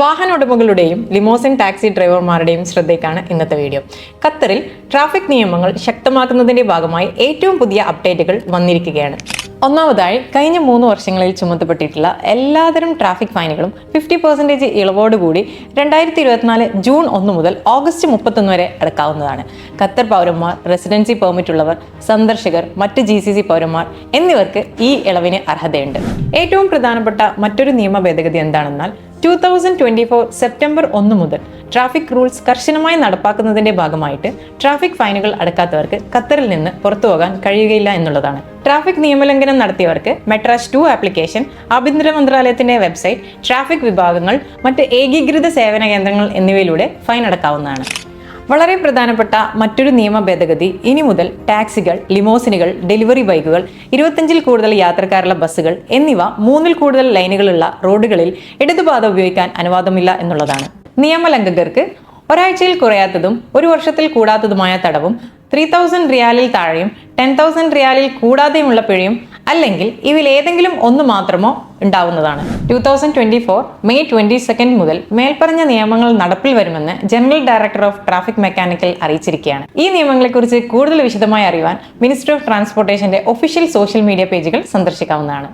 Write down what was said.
വാഹന ഉടമകളുടെയും limousine taxi ഡ്രൈവർമാരുടെയും ശ്രദ്ധയ്ക്കാണ് ഇന്നത്തെ video. ഖത്തറിൽ ട്രാഫിക് നിയമങ്ങൾ ശക്തമാക്കുന്നതിന്റെ ഭാഗമായി ഏറ്റവും പുതിയ അപ്ഡേറ്റുകൾ വന്നിരിക്കുകയാണ്. ഒന്നാമതായി കഴിഞ്ഞ മൂന്ന് വർഷങ്ങളിൽ ചുമത്തപ്പെട്ടിട്ടുള്ള എല്ലാതരം ട്രാഫിക് ഫൈനുകളും ഫിഫ്റ്റി പെർസെന്റേജ് ഇളവോടുകൂടി രണ്ടായിരത്തി ഇരുപത്തിനാല് ജൂൺ ഒന്ന് മുതൽ ഓഗസ്റ്റ് മുപ്പത്തൊന്ന് വരെ അടക്കാവുന്നതാണ്. ഖത്തർ പൗരന്മാർ റെസിഡൻസി പെർമിറ്റ് ഉള്ളവർ സന്ദർശകർ മറ്റ് ജി സി സി പൗരന്മാർ എന്നിവർക്ക് ഈ ഇളവിന് അർഹതയുണ്ട്. ഏറ്റവും പ്രധാനപ്പെട്ട മറ്റൊരു നിയമ ഭേദഗതി എന്താണെന്നാൽ two thousand twenty four September ഒന്ന് മുതൽ ട്രാഫിക് റൂൾസ് കർശനമായി നടപ്പാക്കുന്നതിന്റെ ഭാഗമായിട്ട് ട്രാഫിക് ഫൈനുകൾ അടക്കാത്തവർക്ക് ഖത്തറിൽ നിന്ന് പുറത്തു പോകാൻ കഴിയുകയില്ല എന്നുള്ളതാണ്. ട്രാഫിക് നിയമലംഘനം നടത്തിയവർക്ക് മെട്രാസ് ടു ആപ്ലിക്കേഷൻ ആഭ്യന്തര മന്ത്രാലയത്തിന്റെ വെബ്സൈറ്റ് ട്രാഫിക് വിഭാഗങ്ങൾ മറ്റ് ഏകീകൃത സേവന കേന്ദ്രങ്ങൾ എന്നിവയിലൂടെ ഫൈൻ അടക്കാവുന്നതാണ്. വളരെ പ്രധാനപ്പെട്ട മറ്റൊരു നിയമ ഭേദഗതി. ഇനി മുതൽ ടാക്സികൾ ലിമോസിനുകൾ ഡെലിവറി ബൈക്കുകൾ ഇരുപത്തഞ്ചിൽ കൂടുതൽ യാത്രക്കാരുള്ള ബസ്സുകൾ എന്നിവ മൂന്നിൽ കൂടുതൽ ലൈനുകളുള്ള റോഡുകളിൽ ഇടതുപാത ഉപയോഗിക്കാൻ അനുവാദമില്ല എന്നുള്ളതാണ്. നിയമലംഘകർക്ക് ഒരാഴ്ചയിൽ കുറയാത്തതും ഒരു വർഷത്തിൽ കൂടാത്തതുമായ തടവും ത്രീ തൗസൻഡ് റിയാലിൽ താഴെയും ടെൻ തൗസൻഡ് റിയാലിൽ കൂടാതെയുമുള്ള പിഴയും അല്ലെങ്കിൽ ഇവയിൽ ഏതെങ്കിലും ഒന്ന് മാത്രമോ ഉണ്ടാവുന്നതാണ്. Two thousand twenty four May twenty second മുതൽ മേൽപ്പറഞ്ഞ നിയമങ്ങൾ നടപ്പിൽ വരുമെന്ന് general director of traffic mechanical അറിയിച്ചിരിക്കുകയാണ്. ഈ നിയമങ്ങളെക്കുറിച്ച് കൂടുതൽ വിശദമായി അറിയുവാൻ മിനിസ്റ്റർ ഓഫ് ട്രാൻസ്പോർട്ടേഷന്റെ ഒഫീഷ്യൽ സോഷ്യൽ മീഡിയ പേജുകൾ സന്ദർശിക്കാവുന്നതാണ്.